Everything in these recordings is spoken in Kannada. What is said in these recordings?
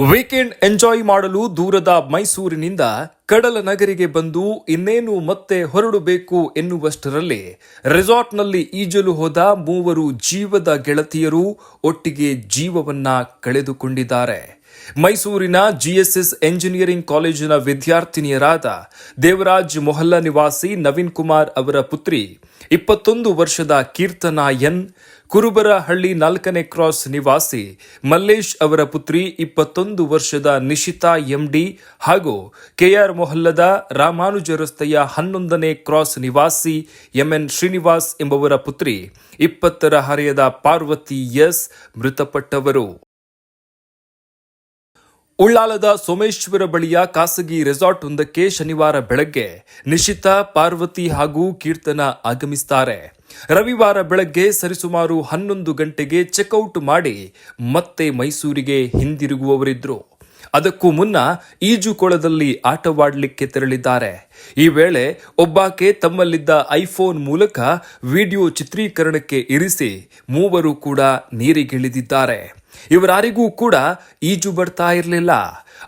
ವೀಕೆಂಡ್ ಎಂಜಾಯ್ ಮಾಡಲು ದೂರದ ಮೈಸೂರಿನಿಂದ ಕಡಲ ನಗರಿಗೆ ಬಂದು ಇನ್ನೇನು ಮತ್ತೆ ಹೊರಡಬೇಕು ಎನ್ನುವಷ್ಟರಲ್ಲಿ ರೆಸಾರ್ಟ್ನಲ್ಲಿ ಈಜಲು ಹೋದ ಮೂವರು ಜೀವದ ಗೆಳತಿಯರು ಒಟ್ಟಿಗೆ ಜೀವವನ್ನ ಕಳೆದುಕೊಂಡಿದ್ದಾರೆ. ಮೈಸೂರಿನ ಜಿಎಸ್ಎಸ್ ಎಂಜಿನಿಯರಿಂಗ್ ಕಾಲೇಜಿನ ವಿದ್ಯಾರ್ಥಿನಿಯರಾದ ದೇವರಾಜ್ ಮೊಹಲ್ಲಾ ನಿವಾಸಿ ನವೀನ್ ಕುಮಾರ್ ಅವರ ಪುತ್ರಿ, ಇಪ್ಪತ್ತೊಂದು ವರ್ಷದ ಕೀರ್ತನಾ ಎನ್ ಕುರುಬರಹಳ್ಳಿ ನಾಲ್ಕನೇ ಕ್ರಾಸ್ ನಿವಾಸಿ ಮಲ್ಲೇಶ್ ಅವರ ಪುತ್ರಿ, ಇಪ್ಪತ್ತೊಂದು ವರ್ಷದ ನಿಶಿತಾ ಎಂಡಿ ಹಾಗೂ ಕೆಆರ್ ಮೊಹಲ್ಲದ ರಾಮಾನುಜ ರಸ್ತೆಯ ಹನ್ನೊಂದನೇ ಕ್ರಾಸ್ ನಿವಾಸಿ ಎಂಎನ್ ಶ್ರೀನಿವಾಸ್ ಎಂಬುವರ ಪುತ್ರಿ, ಇಪ್ಪತ್ತರ ಹರೆಯದ ಪಾರ್ವತಿ ಎಸ್. ಮೃತಪಟ್ಟವರು. ಉಳ್ಳಾಲದ ಸೋಮೇಶ್ವರ ಬಳಿಯ ಖಾಸಗಿ ರೆಸಾರ್ಟ್ ಒಂದಕ್ಕೆ ಶನಿವಾರ ಬೆಳಗ್ಗೆ ನಿಶಿತಾ, ಪಾರ್ವತಿ ಹಾಗೂ ಕೀರ್ತನ ಆಗಮಿಸುತ್ತಾರೆ ರವಿವಾರ ಬೆಳಗ್ಗೆ ಸರಿಸುಮಾರು ಹನ್ನೊಂದು ಗಂಟೆಗೆ ಚೆಕ್ಔಟ್ ಮಾಡಿ ಮತ್ತೆ ಮೈಸೂರಿಗೆ ಹಿಂದಿರುಗುವವರಿದ್ರು. ಅದಕ್ಕೂ ಮುನ್ನ ಈಜುಕೊಳದಲ್ಲಿ ಆಟವಾಡಲಿಕ್ಕೆ ತೆರಳಿದ್ದಾರೆ. ಈ ವೇಳೆ ಒಬ್ಬಾಕೆ ತಮ್ಮಲ್ಲಿದ್ದ ಐಫೋನ್ ಮೂಲಕ ವಿಡಿಯೋ ಚಿತ್ರೀಕರಣಕ್ಕೆ ಇರಿಸಿ ಮೂವರು ಕೂಡ ನೀರಿಗಿಳಿದಿದ್ದಾರೆ. ಇವರಾರಿಗೂ ಕೂಡ ಈಜು ಬರ್ತಾ ಇರಲಿಲ್ಲ.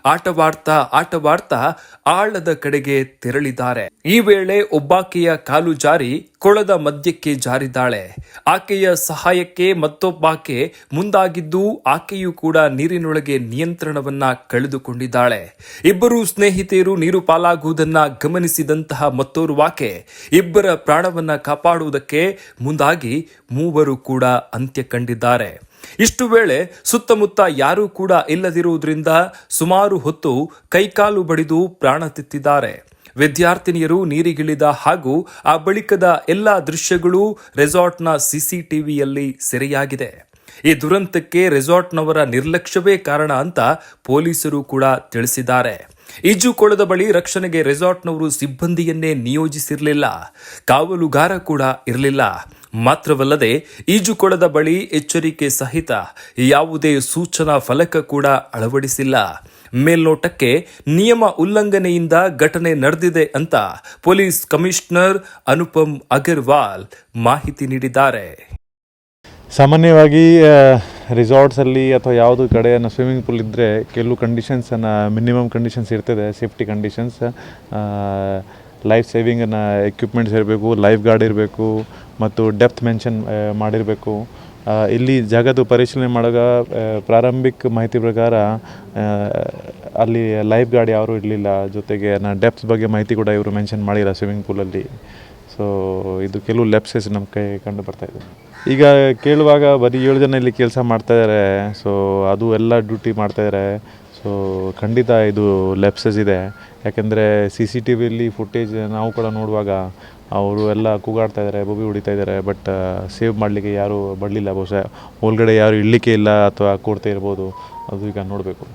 ಆಟವಾಡ್ತಾ ಆಟವಾಡ್ತಾ ಆಳದ ಕಡೆಗೆ ತೆರಳಿದ್ದಾರೆ. ಈ ವೇಳೆ ಒಬ್ಬಾಕೆಯ ಕಾಲು ಜಾರಿ, ಕೊಳದ ಮಧ್ಯಕ್ಕೆ ಜಾರಿದ್ದಾಳೆ. ಆಕೆಯ ಸಹಾಯಕ್ಕೆ ಮತ್ತೊಬ್ಬಾಕೆ ಮುಂದಾಗಿದ್ದು ಆಕೆಯೂ ಕೂಡ ನೀರಿನೊಳಗೆ ನಿಯಂತ್ರಣವನ್ನ ಕಳೆದುಕೊಂಡಿದ್ದಾಳೆ. ಇಬ್ಬರು ಸ್ನೇಹಿತೆಯರು ನೀರು ಪಾಲಾಗುವುದನ್ನ ಗಮನಿಸಿದಂತಹ ಮತ್ತೋರ್ವಾಕೆ ಇಬ್ಬರ ಪ್ರಾಣವನ್ನ ಕಾಪಾಡುವುದಕ್ಕೆ ಮುಂದಾಗಿ ಮೂವರು ಕೂಡ ಅಂತ್ಯ ಕಂಡಿದ್ದಾರೆ. ಇಷ್ಟು ವೇಳೆ ಸುತ್ತಮುತ್ತ ಯಾರೂ ಕೂಡ ಇಲ್ಲದಿರುವುದರಿಂದ ಸುಮಾರು ಹೊತ್ತು ಕೈಕಾಲು ಬಡಿದು ಪ್ರಾಣ ತಿತ್ತಿದ್ದಾರೆ. ವಿದ್ಯಾರ್ಥಿನಿಯರು ನೀರಿಗಿಳಿದ ಹಾಗೂ ಆ ಬಳಿಕದ ಎಲ್ಲ ದೃಶ್ಯಗಳು ರೆಸಾರ್ಟ್ನ ಸಿಸಿಟಿವಿಯಲ್ಲಿ ಸೆರೆಯಾಗಿದೆ. ಈ ದುರಂತಕ್ಕೆ ರೆಸಾರ್ಟ್ನವರ ನಿರ್ಲಕ್ಷ್ಯವೇ ಕಾರಣ ಅಂತ ಪೊಲೀಸರು ಕೂಡ ತಿಳಿಸಿದ್ದಾರೆ. ಈಜುಕೊಳದ ಬಳಿ ರಕ್ಷಣೆಗೆ ರೆಸಾರ್ಟ್ನವರು ಸಿಬ್ಬಂದಿಯನ್ನೇ ನಿಯೋಜಿಸಿರಲಿಲ್ಲ. ಕಾವಲುಗಾರ ಕೂಡ ಇರಲಿಲ್ಲ. ಮಾತ್ರವಲ್ಲದೆ ಈಜುಕೊಳದ ಬಳಿ ಎಚ್ಚರಿಕೆ ಸಹಿತ ಯಾವುದೇ ಸೂಚನಾ ಫಲಕ ಕೂಡ ಅಳವಡಿಸಿಲ್ಲ. ಮೇಲ್ನೋಟಕ್ಕೆ ನಿಯಮ ಉಲ್ಲಂಘನೆಯಿಂದ ಘಟನೆ ನಡೆದಿದೆ ಅಂತ ಪೊಲೀಸ್ ಕಮಿಷನರ್ ಅನುಪಮ್ ಅಗರ್ವಾಲ್ ಮಾಹಿತಿ ನೀಡಿದ್ದಾರೆ. ಸಾಮಾನ್ಯವಾಗಿ ರಿಸಾರ್ಟ್ಸಲ್ಲಿ ಅಥವಾ ಯಾವುದು ಕಡೆ ಸ್ವಿಮ್ಮಿಂಗ್ ಪೂಲ್ ಇದ್ದರೆ ಕೆಲವು ಕಂಡೀಷನ್ಸನ್ನು ಮಿನಿಮಮ್ ಕಂಡೀಷನ್ಸ್ ಇರ್ತದೆ ಸೇಫ್ಟಿ ಕಂಡೀಷನ್ಸ್ ಲೈಫ್ ಸೇವಿಂಗನ್ನು ಎಕ್ವಿಪ್ಮೆಂಟ್ಸ್ ಇರಬೇಕು ಲೈಫ್ ಗಾರ್ಡ್ ಇರಬೇಕು ಮತ್ತು ಡೆಪ್ತ್ ಮೆನ್ಷನ್ ಮಾಡಿರಬೇಕು. ಇಲ್ಲಿ ಜಾಗದ ಪರಿಶೀಲನೆ ಮಾಡುವಾಗ ಆ, ಪ್ರಾರಂಭಿಕ ಮಾಹಿತಿ ಪ್ರಕಾರ ಅಲ್ಲಿ ಲೈಫ್ ಗಾರ್ಡ್ ಯಾರೂ ಇರಲಿಲ್ಲ. ಜೊತೆಗೆ ನಾ ಡೆಪ್ತ್ ಬಗ್ಗೆ ಮಾಹಿತಿ ಕೂಡ ಇವರು ಮೆನ್ಷನ್ ಮಾಡಿಲ್ಲ ಸ್ವಿಮ್ಮಿಂಗ್ ಪೂಲಲ್ಲಿ ಸೊ ಇದು ಕೆಲವು ಲೆಪ್ಸಸ್ ನಮ್ಮ ಕೈ ಕಂಡು ಬರ್ತಾ ಇದೆ. ಈಗ ಕೇಳುವಾಗ ಬರೀ ಏಳು ಜನ ಇಲ್ಲಿ ಕೆಲಸ ಮಾಡ್ತಾಯಿದ್ದಾರೆ ಸೊ ಅದು ಎಲ್ಲ ಡ್ಯೂಟಿ ಮಾಡ್ತಾಯಿದ್ದಾರೆ ಸೊ ಖಂಡಿತ ಇದು ಲೆಪ್ಸಸ್ ಇದೆ. ಯಾಕೆಂದರೆ ಸಿ ಸಿ ಟಿ ವಿಯಲ್ಲಿ ಫುಟೇಜ್ ನಾವು ಕೂಡ ನೋಡುವಾಗ ಅವರು ಎಲ್ಲ ಕೂಗಾಡ್ತಾ ಇದ್ದಾರೆ ಬೊಬ್ಬಿ ಹೊಡಿತಾ ಇದ್ದಾರೆ ಬಟ್ ಸೇವ್ ಮಾಡಲಿಕ್ಕೆ ಯಾರೂ ಬರಲಿಲ್ಲ. ಬಹುಶಃ ಒಳಗಡೆ ಯಾರು ಇಡಲಿಕ್ಕೆ ಇಲ್ಲ ಅಥವಾ ಕೊಡ್ತಾ ಇರ್ಬೋದು. ಅದು ಈಗ ನೋಡಬೇಕು.